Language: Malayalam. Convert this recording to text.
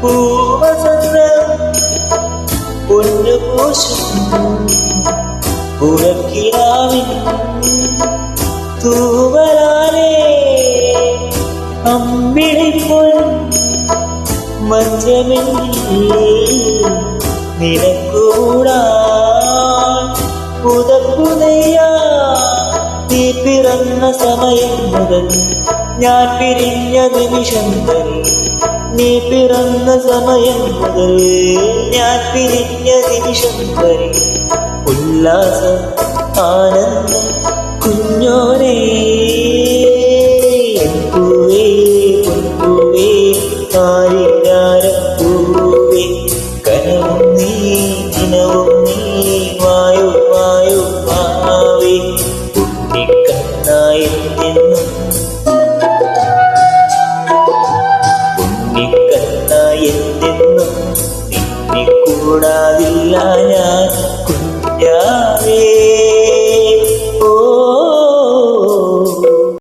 പൂവസന്തം പൊന്നു പോഷുന്നു ഉറക്കിടാവിൻ തൂവലാലേ അമ്പിളിപ്പോൾ മഞ്ചമെങ്കിൽ നിനക്കൂടാ പുതപ്പുതയ്യ നീ പിറന്ന സമയം മുതൽ ഞാൻ പിരിഞ്ഞ നിമിഷം വരെ നീ പിറന്ന സമയം മുതൽ ഞാൻ പിരിഞ്ഞ നിമിഷം വരെ ഉല്ലാസം ആനന്ദം കുഞ്ഞോനെ പൂവേ പൊൻപൂവേ ആരിരാരപ്പൂവേ ഉണ്ണിക്കണ്ണായി നിന്നും കൂടാതില്ല ഞാൻ കുഞ്ഞാ